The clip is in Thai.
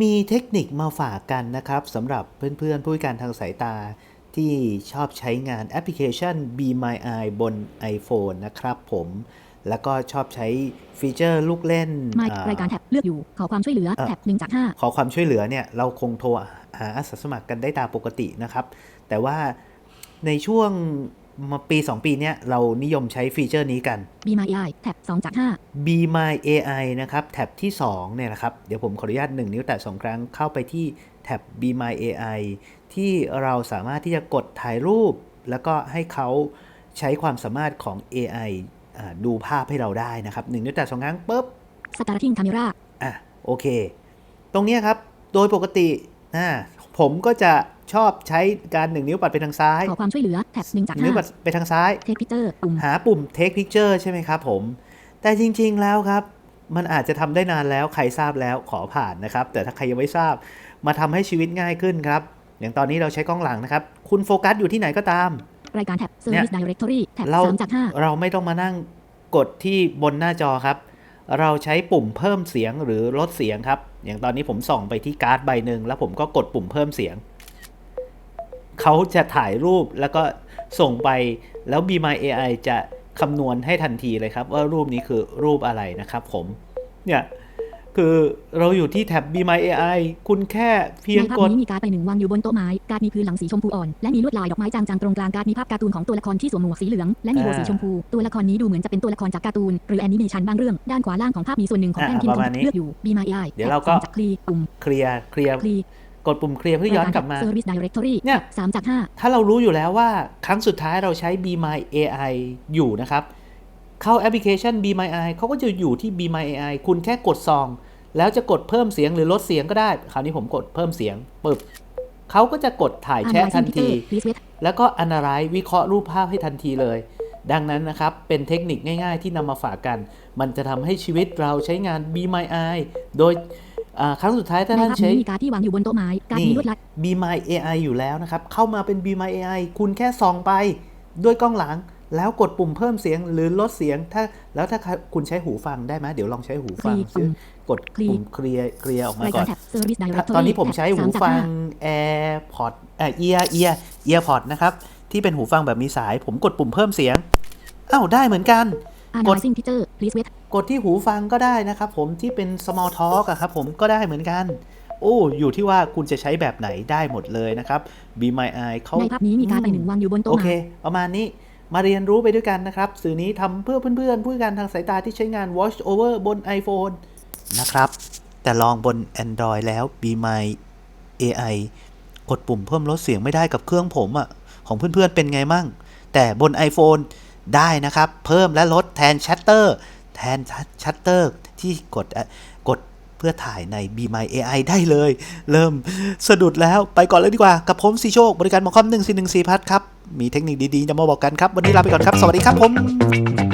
มีเทคนิคมาฝากกันนะครับสำหรับเพื่อนๆ ผู้พิการทางสายตาที่ชอบใช้งานแอปพลิเคชัน Be My Eye บน iPhone นะครับผมแล้วก็ชอบใช้ฟีเจอร์ลูกเล่นไม่อ่รายการแท็บเลือกอยู่ ขอความช่วยเหลืออะแท็บหนึ่งจากห้าขอความช่วยเหลือเนี่ย เราคงโทรหาอาสาสมัครกันได้ตามปกตินะครับ แต่ว่าในช่วง มาปี 2 ปีเนี้ยเรานิยมใช้ฟีเจอร์นี้กันบีมาไอแท็บสองจากห้า Be My AI นะครับ แท็บที่2เนี่ยนะครับ เดี๋ยวผมขออนุญาต 1 นิ้วแตะ2ครั้งเข้าไปที่แท็บ Be My AI ที่เราสามารถที่จะกดถ่ายรูป แล้วก็ให้เขาใช้ความสามารถของ AI อ่าดูภาพให้เราได้นะครับ1นิ้วแตะ2ครั้งปุ๊บสตาร์ทิงคาเมราอะโอเค ตรงเนี้ยครับ โดยปกตินะผมก็จะ ชอบใช้การ1นิ้วปัดไปทางซ้าย ขอความช่วยเหลือแท็บหนึ่งจากนิ้วห้าปัดไปทางซ้ายเทคพิเจอร์ปุ่มหาปุ่ม take picture ใช่ไหมครับผม แต่จริงๆแล้วครับ มันอาจจะทำได้นานแล้วใครทราบแล้วขอผ่านนะครับ แต่ถ้าใครยังไม่ทราบ มาทำให้ชีวิตง่ายขึ้นครับ อย่างตอนนี้เราใช้กล้องหลังนะครับ คุณโฟกัสอยู่ที่ไหนก็ตาม รายการแท็บเซอร์เนี่ยวิสไดเรกทอรี่แท็บเราสามจากห้าเราไม่ต้องมานั่งกดที่บนหน้าจอครับ เราใช้ปุ่มเพิ่มเสียงหรือลดเสียงครับ อย่างตอนนี้ผมส่องไปที่การ์ดใบหนึ่งแล้วผมก็กดปุ่มเพิ่มเสียง เขาจะถ่ายรูปแล้วก็ส่งไปแล้ว Be My AI จะคำนวณให้ทันทีเลยครับว่ารูปนี้คือรูปอะไรนะครับผมเนี่ยคือเราอยู่ที่แท็บ Be My AI คุณแค่เพียงในภาพกดนี้มีการ์ดใบหนึ่งวางอยู่บนโต๊ะไม้ การ์ดมีพื้นหลังสีชมพูอ่อน และมีลวดลายดอกไม้จางๆตรงกลาง การ์ดมีภาพการ์ตูนของตัวละครที่สวมหมวกสีเหลือง และมีโบอ่าสีชมพู ตัวละครนี้ดูเหมือนจะเป็นตัวละครจากการ์ตูน หรือแอนิเมชันบางเรื่อง ด้านขวาล่างของภาพมีส่วนหนึ่งของอ่าแท่นพิมพ์ประมาณนี้เลือกอยู่ Be My Eye เดี๋ยวเราก็แท็บสองจากคลีปุ่มเคลียร์เคลียร์คลี กดปุ่มเคลียร์เพื่อย้อนกลับมาเซอร์วิสไดเรกทอรี่เนี่ยสามจากห้าถ้าเรารู้อยู่แล้วว่าครั้งสุดท้ายเราใช้ Be My AI อยู่นะครับ เข้าแอปพลิเคชัน Be My AI เขาก็จะอยู่ที่ Be My AI คุณแค่กดซอง แล้วจะกดเพิ่มเสียงหรือลดเสียงก็ได้ คราวนี้ผมกดเพิ่มเสียงปึ๊บเขาก็จะกดถ่ายแชททันทีพลีสเวทแล้วก็ analyze วิเคราะห์รูปภาพให้ทันทีเลย ดังนั้นนะครับ เป็นเทคนิคง่ายๆที่นำมาฝากกัน มันจะทำให้ชีวิตเราใช้งาน Be My Eye โดยอ่า ครั้งสุดท้ายถ้าในท่านภาพใช้นี้มีการ์ดที่วางอยู่บนโต๊ะไม้การ์ดนี่มีลวดลาย Be My AI อยู่แล้วนะครับ เข้ามาเป็น Be My AI คุณแค่ส่องไปด้วยกล้องหลัง แล้วกดปุ่มเพิ่มเสียงหรือลดเสียง ถ้าแล้วถ้าคุณใช้หูฟังได้ไหมเดี๋ยวลองใช้หูฟังคลีกปุ่มกดปุ่มเคลียร์เคลียร์ออกมารายก่กาอรนแท็บเซอร์วิสไดเรกทอรี่ตอนนี้ผมใช้หูฟัง AirPod เอ่อ Ear Ear EarPod นะครับ ที่เป็นหูฟังแบบมีสาย ผมกดปุ่มเพิ่มเสียงอ้าวได้เหมือนกัน อานายซิงพิเจอร์พลีสเวทกดที่หูฟังก็ได้นะครับผมที่เป็น small talk อะครับผมก็ได้เหมือนกัน โอ้ อยู่ที่ว่าคุณจะใช้แบบไหนได้หมดเลยนะครับ Be My Eye เขาในภาพนี้มีการ์ดใบหนึ่งวางอยู่บนโต๊ะโอเคไม้ประมาณนี้มาเรียนรู้ไปด้วยกันนะครับ สื่อนี้ทำเพื่อเพื่อนๆ ผู้พิการทางสายตาที่ใช้งาน Watch Over บน iPhone นะครับ แต่ลองบน Android แล้ว Be My AI กดปุ่มเพิ่มลดเสียงไม่ได้กับเครื่องผมอะของเพื่อนๆเป็นไงมั่ง แต่บน iPhone ได้นะครับ เพิ่มและลดแทนชัตเตอร์แทนชัตเตอร์ที่กดกดเพื่อถ่ายใน b My AI ได้เลย เริ่มสะดุดแล้วไปก่อนเลยดีกว่า กับผมสีโชค บริการหมอคอม1 4 1 4พัทครับ มีเทคนิคดีๆจะมาบอกกันครับ วันนี้ลาไปก่อนครับ สวัสดีครับผม